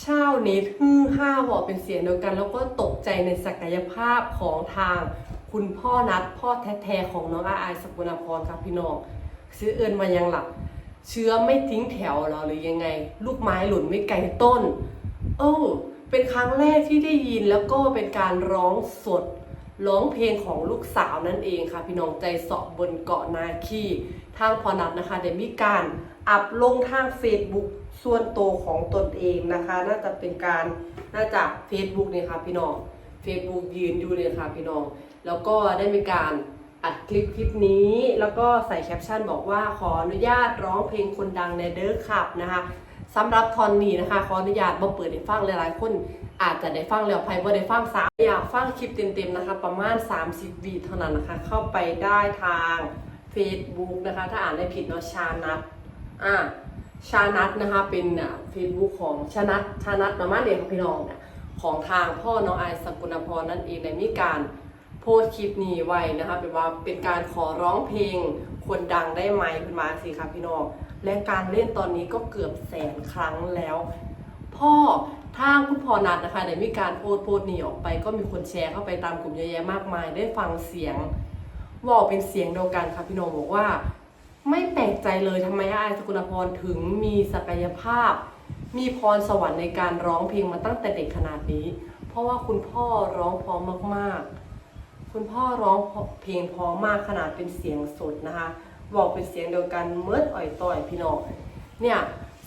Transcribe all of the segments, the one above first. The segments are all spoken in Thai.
เชาน็ตฮือห้าบอกเป็นเสียงเดียวกัน แล้วก็ตกใจในศักยภาพของทาง คุณพ่อนัดพ่อแท้ๆของน้องอาอายสกุลพรครับพี่น้องซื้อเอินมายังหลับเชื้อไม่ทิ้งแถวเหรอหรือยังไง ลูกไม้หล่นไม่ไกลต้นเออเป็นครั้งแรกที่ได้ยินแล้วก็เป็นการร้องสดร้องเพลงของลูกสาวนั่นเองค่ะ พี่น้องใจสาะบนเกาะนาคีทางพอนัดนะคะได้มีการอัพลงทาง Facebook ส่วนตัวของตนเองนะคะ น่าจะเป็นการน่าจะ Facebook เนี่ยค่ะพี่น้อง Facebook ยืนอยู่เนี่ยค่ะพี่น้อง แล้วก็ได้มีการอัดคลิปคลิปนี้ แล้วก็ใส่แคปชั่นบอกว่าขออนุญาตร้องเพลงคนดังในเด้อขับนะคะสำหรับทอนนี้นะคะ ขออนุญาตมาเปิดให้ฟังหลายๆคนอาจจะได้ฟังแล้วไพ่บ่ได้ฟังสามอยากฟังคลิปเต็มๆนะคะ ประมาณ 30วิเท่านั้นนะคะ เข้าไปได้ทาง Facebook นะคะ ถ้าอ่านได้ผิดเนาะชานัทอ่า ชานัทนะคะเป็นเฟซบุ๊กของชานัทชานัทประมาเดียวกับพี่น้องเนี่ยของทางพ่อน้องไอสกุลพรนั่นเองได้มีการโพสคลิปนี้ไว้นะคะเป็นว่าเป็นการขอร้องเพลงคนดังได้ไหมคุณมาสิครับพี่น้องและการเล่นตอนนี้ก็เกือบแสนครั้งแล้ว พ่อทางคุณพ่อนัดนะคะได้มีการโพสโพสนี้ออกไปก็มีคนแชร์เข้าไปตามกลุ่มเยอะแยะมากมาย ได้ฟังเสียงวอกเป็นเสียงเดียวกันค่ะพี่น้องบอกว่า ไม่แปลกใจเลยทำไมอายสกุลพรถึงมีศักยภาพ มีพรสวรรค์ในการร้องเพลงมาตั้งแต่เด็กขนาดนี้ เพราะว่าคุณพ่อร้องเพร้อมมากๆ คุณพ่อร้องเพลงเพร้อมมากขนาดเป็นเสียงสดนะคะบอกเป็นเสียงเดียวกันเมื่ออ่อยต่อยพี่น้องเนี่ย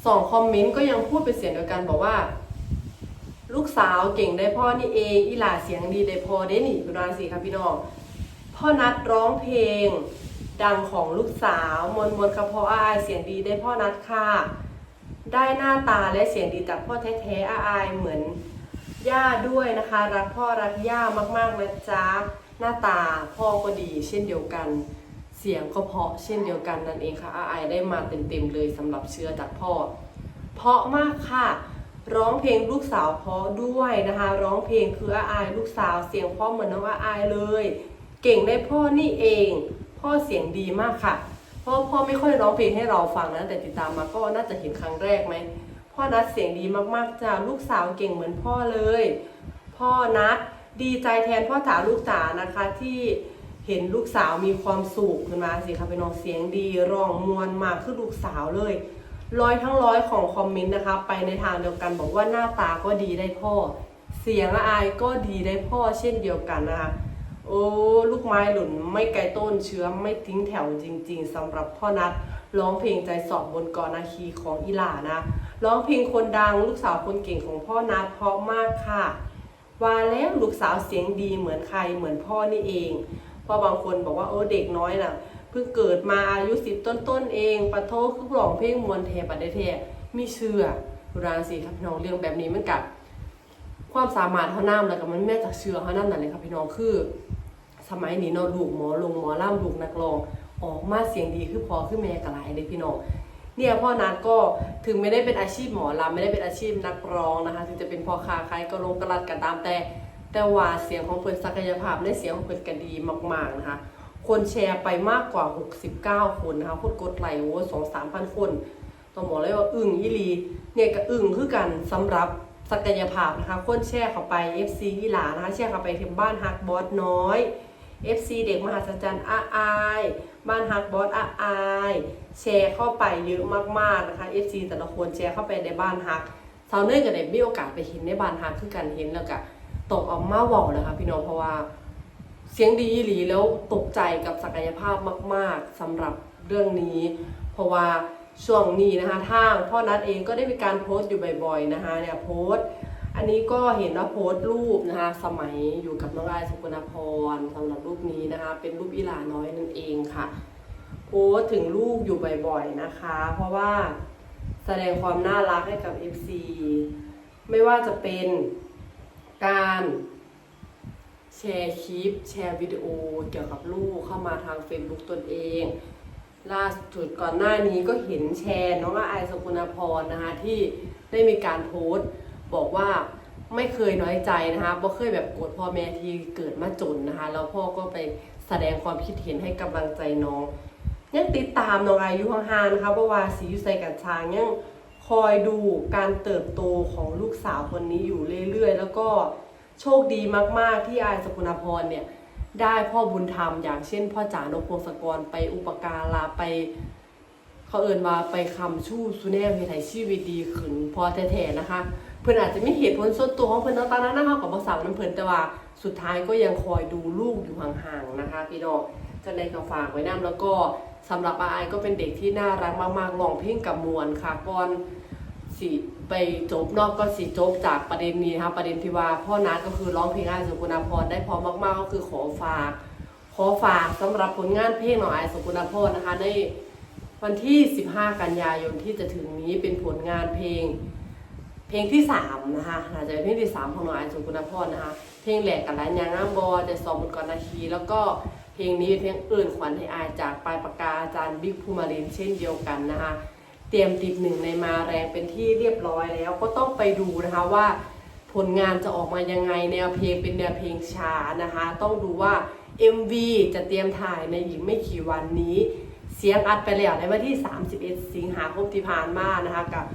สองคอมเมนต์ก็ยังพูดเป็นเสียงเดียวกันบอกว่า ลูกสาวเก่งได้พ่อนี่เองอีหลาเสียงดีได้พอได้หนิคุณราศีครับพี่น้องพ่อนัดร้องเพลง ดังของลูกสาวมวลมวลครับพ่ออายเสียงดีได้พ่อนัดค่ะ ได้หน้าตาและเสียงดีจากพ่อแท้ๆอาอายเหมือนย่าด้วยนะคะ รักพ่อรักย่ามากๆนะจ๊ะหน้าตาพ่อก็ดีเช่นเดียวกัน เสียงก็เพาะเช่นเดียวกันนั่นเองค่ะอาไอายได้มาเต็มๆเลยสำหรับเชื้อจากพ่อ เพาะมากค่ะ ร้องเพลงลูกสาวเพาะด้วยนะคะ ร้องเพลงคืออาอายลูกสาวเสียงเพาะเหมือนน้องอาอายเลย เก่งได้พ่อนี่เอง พ่อเสียงดีมากค่ะ เพราะพ่อไม่ค่อยร้องเพลงให้เราฟังนะแต่ติดตามมาก็น่าจะเห็นครั้งแรกไหมพ่อนัดเสียงดีมากๆจ้าลูกสาวเก่งเหมือนพ่อเลย พ่อนัดดีใจแทนพ่อจ๋าลูกจ๋านะคะที่เห็นลูกสาวมีความสุขขึ้นมาสิคะเป็นน้องเสียงดีร้องมวลมากคือลูกสาวเลยร้อยทั้งร้อยของคอมเมนต์นะคะ ไปในทางเดียวกันบอกว่าหน้าตาก็ดีได้พ่อ เสียงละอายก็ดีได้พ่อเช่นเดียวกันนะคะ โอ้ลูกไม้หล่นไม่ไกลต้นเชื้อไม่ทิ้งแถวจริง ๆสำหรับพ่อนัดร้องเพลงใจสอบบนกอนาคีของอีหลานะร้องเพลงคนดังลูกสาวคนเก่งของพ่อนัดเพราะมากค่ะ ว่าแล้วลูกสาวเสียงดีเหมือนใครเหมือนพ่อนี่เองเพราะบางคนบอกว่าเออเด็กน้อยน่ะเพิ่งเกิดมาอายุสิบต้นๆเองปะโทคือร้องเพลงมวนแทปัดได้แทมีเชื่อรางสีครับพี่น้องเรื่องแบบนี้มันกับความสามารถเขาน้ำแล้วก็มันแม่จากเชื่อเขาน้ำนั่นเลยครับพี่น้องคือ สมัยนี้เนาะลูกหมอลงหมอล่ำลูกนักร้อง ออกมาเสียงดีคือพอคือแม่กระหลายเลยพี่น้องเนี่ยพ่อนัดก็ถึงไม่ได้เป็นอาชีพหมอลำไม่ได้เป็นอาชีพนักร้องนะคะ ถึงจะเป็นพ่อค้าขายกระลงกระลัดกันตามแต่ แต่ว่าเสียงของเพิ่นศักยภาพในเสียงของเพิ่นก็ดีมาก ๆนะคะ คนแชร์ไปมากกว่า 69 คนนะคะคนกดไลค์โอ้สองสามพันคนต้องบอกเลยว่าอึ้งยี่ลีเนี่ยก็อึ้งคือกันสำหรับศักยภาพนะคะคนแชร์เข้าไป FC อีหลานะคะแชร์เข้าไปที่บ้านฮักบอสน้อย FC เด็กมหัศจรรย์อาอายบ้านฮักบอสอาอายแชร์เข้าไปเยอะมากๆนะคะ FC แต่ละคนแชร์เข้าไปในบ้านฮักสาวเนยกับเด็กมีโอกาสไปเห็นในบ้านฮักคือกันเห็นแล้วก็ตกออกมาว่าเลยค่ะพี่น้องเพราะว่าเสียงดีหลีแล้วตกใจกับศักยภาพมาก ๆสำหรับเรื่องนี้ เพราะว่าช่วงนี้นะคะทางพ่อนัดเองก็ได้มีการโพสต์อยู่บ่อย ๆนะคะเนี่ยโพสต์ อันนี้ก็เห็นว่าโพสต์รูปนะคะสมัยอยู่กับน้องไอายสกุณพรสำหรับรูปนี้นะคะ เป็นรูปอีหลาน้อยนั่นเองค่ะ โพสต์ถึงลูกอยู่บ่อยๆนะคะ เพราะว่าแสดงความน่ารักให้กับ FC ไม่ว่าจะเป็นการแชร์คลิป แชร์วิดีโอเกี่ยวกับลูกเข้ามาทาง Facebook ตนเอง ล่าสุดก่อนหน้านี้ก็เห็นแชร์น้องไอายสกุณพรนะคะที่ได้มีการโพสต์บอกว่า ไม่เคยน้อยใจนะคะบ่เคยแบบโกรธพ่อแม่ที่เกิดมาจนนะคะ แล้วพ่อก็ไปแสดงความคิดเห็นให้กำลังใจน้องยังติดตามน้องอายุห่างๆนะคะเพราะว่าสีอยู่ใส่กันช้างยังคอยดูการเติบโตของลูกสาวคนนี้อยู่เรื่อยๆ แล้วก็โชคดีมากๆที่อายสกุณพรเนี่ยได้พ่อบุญธรรมอย่างเช่น พ่อจ๋านพพงศกรไปอุปการะไปเขาเอินว่าไปคำชู้สุแนวเฮ็ดให้ชีวิตดีขึ้นพอแท้ๆนะคะ เพิ่อนอาจจะไมีเหตุผลส่วนตัวของเพิ่อนต่างๆนนาเฮากับบ่ทราบนํเพิ่นแต่ว่าสุดท้ายก็ยังคอยดูลูกอยู่ห่างๆนะคะพี่น้องจังได๋ก็ฝากไว้นํแล้วก็สำหรับอายก็เป็นเด็กที่น่ารักมากๆร้องเพลงกับมวลค่ะก่อนสิไปจบนอกก็สิจบจากประเด็นนี้นะคะประเด็นที่ว่าพ่อนัดก็คือร้องเพลงอายสุกุณาพรได้พอมากๆก็คือขอฝากขอฝากสำหรับผลงานเพลงของอายสุกุณาพรนะคะในวันที่ 15 กันยายนที่จะถึงนี้เป็นผลงานเพลง เพลงที่3นะคะน่าจะเป็นเพลงที่3ของน้องไอซ์สุกุณพรนะคะ เพลงแหลกกันหลายยางอ้ามบอจะสองบนก่อนนาที แล้วก็เพลงนี้เป็นเพลงเอื่นขวัญให้อายจากปลายปากกาอาจารย์บิ๊กภูมารินเช่นเดียวกันนะคะ เตรียมติดหนึ่งในมาแรงเป็นที่เรียบร้อยแล้วก็ต้องไปดูนะคะว่า ผลงานจะออกมายังไงแนวเพลงเป็นแนวเพลงช้านะคะ ต้องดูว่า MV จะเตรียมถ่ายในอีกไม่กี่วันนี้ เสียงอัดไปแล้วในวันที่ 31 สิงหาคมที่ผ่านมานะคะกับ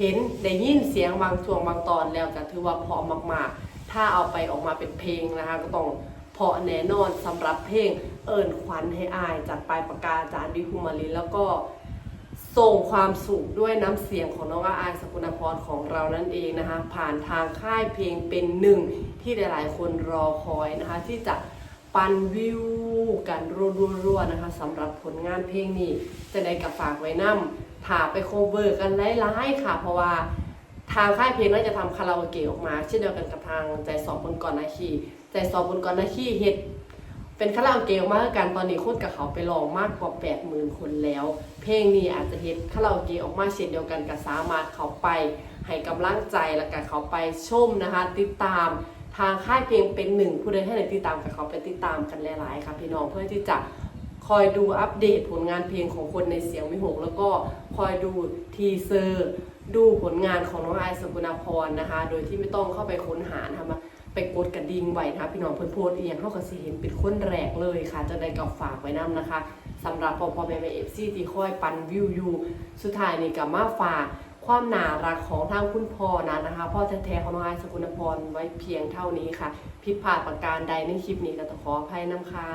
เห็นได้ยินเสียงบางช่วงบางตอนแล้วก็ถือว่าเพอมากๆ ถ้าเอาไปออกมาเป็นเพลงนะคะ ก็ต้องเพาะแน่นอนสำหรับเพลงเอิญขวัญให้อายจากปลายปากกาจารย์ดิคุมารินแล้วก็ส่งความสุขด้วยน้ำเสียงของน้องอาอายสกุณพรของเรานั่นเองนะคะ ผ่านทางค่ายเพลงเป็นหนึ่งที่หลายๆ คนรอคอยนะคะ ที่จะปันวิวกันรัวๆนะคะสำหรับผลงานเพลงนี้จะได้กับฝากไว้นำ ถ่าไปโคเวอร์กันหลายๆค่ะ เพราะว่าทางค่ายเพลงน่าจะทำคาราโอเกะออกมา เช่นเดียวกันกับทางใจสอบบนก่อนนาคีใจสอบบนก่อนนาคีเฮ็ดเป็นคาราโอเกะออกมาคือกันตอนนี้คนกับเขาไปลองมากกว่า80,000คนแล้ว เพลงนี้อาจจะเฮ็ดคาราโอเกะออกมาเช่นเดียวกันกับสามารถเขาไปให้กำลังใจแล้วก็เขาไปชมนะคะ ติดตามทางค่ายเพลงเป็นหนึ่งผู้ใดให้ไหนติดตามกับเขาไปติดตามกันหลายๆค่ะพี่น้องเพื่อที่จะ คอยดูอัปเดตผลงานเพลงของคนในเสียงวิหก แล้วก็คอยดูทีเซอร์ ดูผลงานของน้องไอสกุณาพรนะคะ โดยที่ไม่ต้องเข้าไปค้นหานะคะมาไปกดกระดิ่งไว้นะคะพี่น้องเพิ่นโพสต์เองเข้ากับสิเห็นเป็นคนแรกเลยค่ะจะได้กับฝากไว้นํนะคะสำหรับพอพอแม่แม่เอฟซีที่คอยปันวิวอยู่สุดท้ายนี่กับมาฝากความน่ารักของทางคุณพ่อนะนะคะพ่อแท้ๆของน้องไอสกุลพรไว้เพียงเท่านี้ค่ะ ผิดพลาดประการใดในคลิปนี้ก็ต้องขออภัยน้ำค่ะ